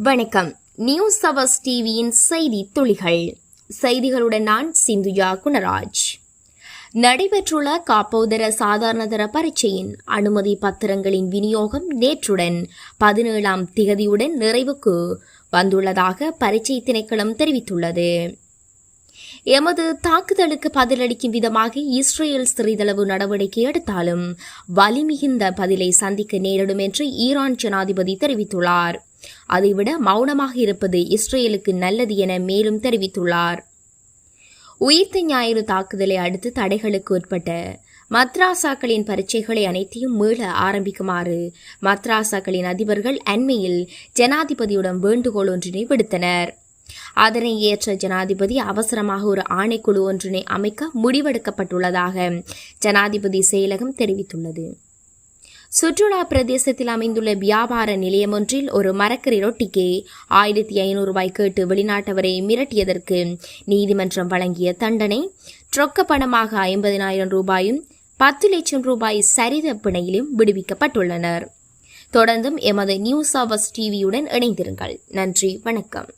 வணக்கம். News hours டிவியின் செய்தி துளிகள். செய்திகளுடன் நான் சிந்துயா குணராஜ். நடைபெற்றுள்ள காப்போதர சாதாரணதர பரீட்சையின் அனுமதி பத்திரங்களின் விநியோகம் நேற்றுடன் பதினேழாம் திகதியுடன் நிறைவுக்கு வந்துள்ளதாக பரீட்சை திணைக்களம் தெரிவித்துள்ளது. எமது தாக்குதலுக்கு பதிலளிக்கும் விதமாக இஸ்ரேல் சிறிதளவு நடவடிக்கை எடுத்தாலும் வலிமிகுந்த பதிலை சந்திக்க நேரிடும் என்று ஈரான் ஜனாதிபதி தெரிவித்துள்ளார். அதைவிட மௌனமாக இருப்பது இஸ்ரேலுக்கு நல்லது என மேலும் தெரிவித்துள்ளார். உயிர்த்த ஞாயிறு தாக்குதலை அடுத்து தடைகளுக்கு உட்பட்ட மத்ராசாக்களின் பரீட்சைகளை அனைத்தையும் மீள ஆரம்பிக்குமாறு மத்ராசாக்களின் அதிபர்கள் அண்மையில் ஜனாதிபதியுடன் வேண்டுகோள் ஒன்றினை விடுத்தனர். அதனை ஏற்ற ஜனாதிபதி அவசரமாக ஒரு ஆணைக்குழு ஒன்றினை அமைக்க முடிவெடுக்கப்பட்டுள்ளதாக ஜனாதிபதி செயலகம் தெரிவித்துள்ளது. சுற்றுலா பிரதேசத்தில் அமைந்துள்ள வியாபார நிலையம் ஒன்றில் ஒரு மரக்கறி ரொட்டிக்கு ஆயிரத்தி ஐநூறு ரூபாய் கேட்டு வெளிநாட்டவரை மிரட்டியதற்கு நீதிமன்றம் வழங்கிய தண்டனை. ரொக்க பணமாக ஐம்பதினாயிரம் ரூபாயும் பத்து லட்சம் ரூபாய் சரித பிணையிலும் விடுவிக்கப்பட்டுள்ளனர். தொடர்ந்தும் எமது நியூஸ் அவர்ஸ் டிவியுடன் இணைந்திருங்கள். நன்றி வணக்கம்.